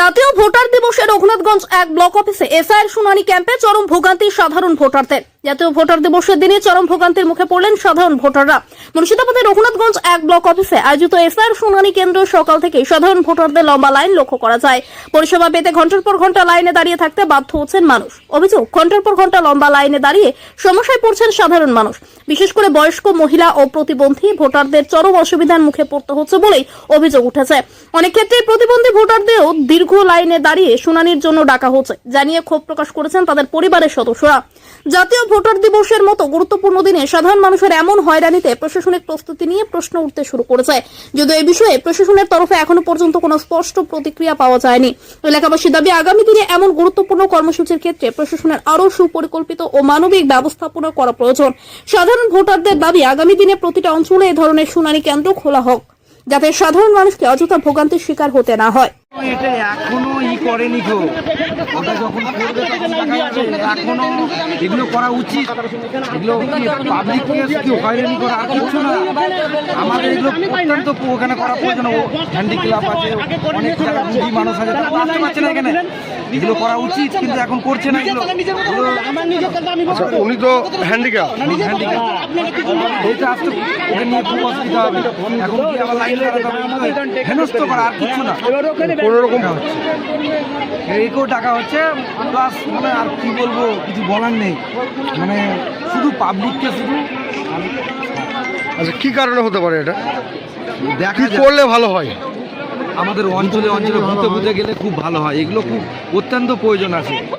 জাতীয় ভোটার দিবসে রঘুনাথগঞ্জ এক ব্লক অফিসে এসআইয়ের শুনানি ক্যাম্পে চরম ভোগান্তি সাধারণ ভোটারদের। জাতীয় ভোটার দিবসের দিনে চরম ভোগান্তির মুখে পড়লেন সাধারণ ভোটাররা। মুর্শিদাবাদের রঘুনাথগঞ্জ এক ব্লক অফিসে আয়োজিত এসআইয়ের শুনানি কেন্দ্র সকাল থেকে সাধারণ ভোটারদের লম্বা লাইন লক্ষ্য করা যায়। পরিষেবা পেতে ঘণ্টার পর ঘণ্টা লাইনে দাঁড়িয়ে থাকতে বাধ্য হচ্ছেন মানুষ। অভিযোগ, ঘণ্টার পর ঘণ্টা লম্বা লাইনে দাঁড়িয়ে সমস্যায় পড়ছেন সাধারণ মানুষ। বিশেষ করে বয়স্ক মহিলা ও প্রতিবন্ধী ভোটারদের চরম অসুবিধার মুখে পড়তে হচ্ছে বলেই অভিযোগ উঠেছে। অনেক ক্ষেত্রে প্রতিবন্ধী ভোটারদেরও দীর্ঘ লাইনে দাঁড়িয়ে শুনানির জন্য ডাকা হচ্ছে, জানিয়ে ক্ষোভ প্রকাশ করেছেন তাদের পরিবারের সদস্যরা। জাতীয় ভোটার দিবসের মতো গুরুত্বপূর্ণ দিনে সাধারণ মানুষের এমন হয়রানিতে প্রশাসনিক প্রস্তুতি নিয়ে প্রশ্ন উঠতে শুরু করেছে। যদিও এই বিষয়ে প্রশাসনের তরফে এখনও পর্যন্ত কোনো স্পষ্ট প্রতিক্রিয়া পাওয়া যায়নি। এলাকাবাসীর দাবি, আগামী দিনে এমন গুরুত্বপূর্ণ কর্মসূচির ক্ষেত্রে প্রশাসনের আরও সুপরিকল্পিত ও মানবিক ব্যবস্থাপনা করা প্রয়োজন। সাধারণ ভোটারদের দাবি, আগামী দিনে প্রতিটা অঞ্চলে এ ধরনের শুনানি কেন্দ্র খোলা হোক, যাতে সাধারণ মানুষকে অযথা ভোগান্তির শিকার হতে না হয়। এটা এখনও ই করেনি গো ওটা যখন করবে তখন দেখা যাবে এখনও এগুলো করা উচিত। এগুলো পাবলিককে কি হয়রানি করা আর কিছু না। আমাদের এগুলো অত্যন্ত ওখানে করা প্রয়োজন। ও হ্যান্ডিক্রাফট আছে অনেক জায়গায় রুগী মানুষ আছে তারা আসতে পারছে না এখানে। এগুলো করা উচিত কিন্তু এখন করছে না এগুলো। আচ্ছা উনি তো হ্যান্ডিক্যাপ এইটা আসতে ওকে নিয়ে খুব অসুবিধা হবে। এখন কি আবার লাইন লাগাতে হবে? হেনস্থ করা আর কিছু না। কোনো রকম। হচ্ছে। একেও টাকা হচ্ছে প্লাস মানে আর কি বলব কিছু বলার নেই। মানে শুধু পাবলিককে শুধু। আচ্ছা কি কারণে হতে পারে এটা? দেখা করলে ভালো হয়? আমাদের অঞ্চলে অঞ্চলে ঘুরতে ঘুরতে গেলে খুব ভালো হয়। এগুলো খুব অত্যন্ত প্রয়োজন আছে।